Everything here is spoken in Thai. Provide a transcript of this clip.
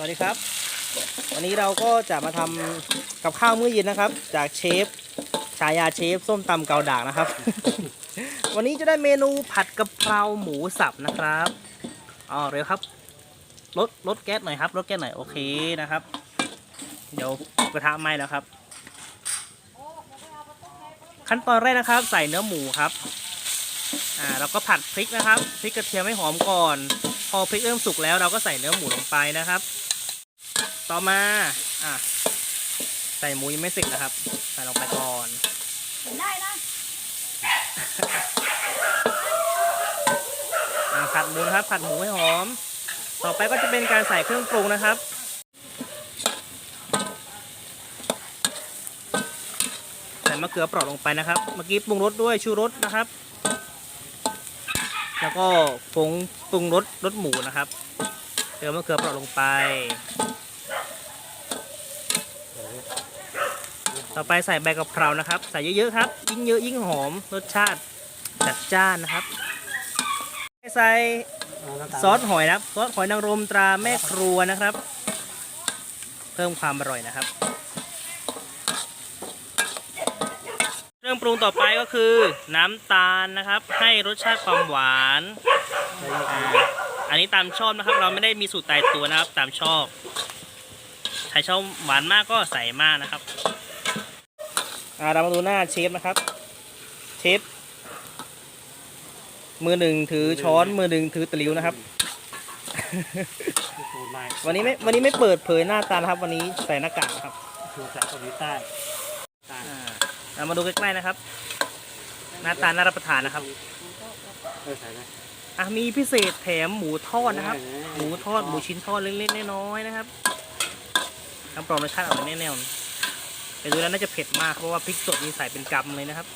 สวัสดีครับ วันนี้เราก็จะมาทำกับข้าวมื้อเย็นนะครับ จากเชฟฉายาเชฟส้มตำเกาด่างนะครับ วันนี้จะได้เมนูผัดกะเพราหมูสับนะครับอ๋อเร็วครับลดลดแก๊สหน่อยครับลดแก๊สหน่อยโอเคนะครับ เดี๋ยวกระทะไหม้แล้วครับ ขั้นตอนแรกนะครับ ใส่เนื้อหมูครับอ่าเราก็ผัดพริกนะครับพริกกระเทียมให้หอมก่อน พอพริกเริ่มสุกแล้วเราก็ใส่เนื้อหมูลงไปนะครับ ต่อมาอะใส่หมูยังไม่เสร็จนะครับ ใส่ลงไปก่อนได้นะอะผัดหมูนะครับ ผัดหมูให้หอม ต่อไปก็จะเป็นการใส่เครื่องปรุงนะครับ ใส่มะเขือเปราะลงไปนะครับ เมื่อกี้ปรุงรสด้วยชูรสนะครับ แล้วก็ผงปรุงรสรสหมูนะครับ เติมมะเขือเปราะลงไป ต่อไปใส่ใบกะเพรานะครับ ใส่เยอะๆครับ ยิ่งเยอะยิ่งหอม รสชาติจัดจ้านนะครับ ใส่ซอสหอยนะครับ ซอสหอยนางรมตราแม่ครัวนะครับ เพิ่มความอร่อยนะครับ เครื่องปรุงต่อไปก็คือ น้ำตาลนะครับ ให้รสชาติความหวานอันนี้ตามชอบนะครับ เราไม่ได้มีสูตรตายตัวนะครับ ตามชอบใครชอบหวานมากก็ใส่มากนะครับ อ่าเรามาดูหน้าเชฟนะครับ เชฟ มือหนึ่งถือช้อน มือหนึ่งถือตะหลิวนะครับ สูตรใหม่วันนี้ไม่ วันนี้ไม่เปิดเผยหน้าตานะครับ วันนี้ใส่หน้ากากครับสูตรจากเกาหลีใต้ใต้อ่าเรามาดูใกล้ๆนะครับ หน้าตาน่ารับประทานนะครับ เออใส่ไหมอะมีพิเศษแถมหมูทอดนะครับ หมูทอดหมูชิ้นทอดเล็กๆน้อยๆนะครับน้ำปรุงรสชาติอร่อยแน่ๆ แต่ดูแล้วน่าจะเผ็ดมากเพราะว่าพริกสดมีใส่เป็นกำเลยนะครับ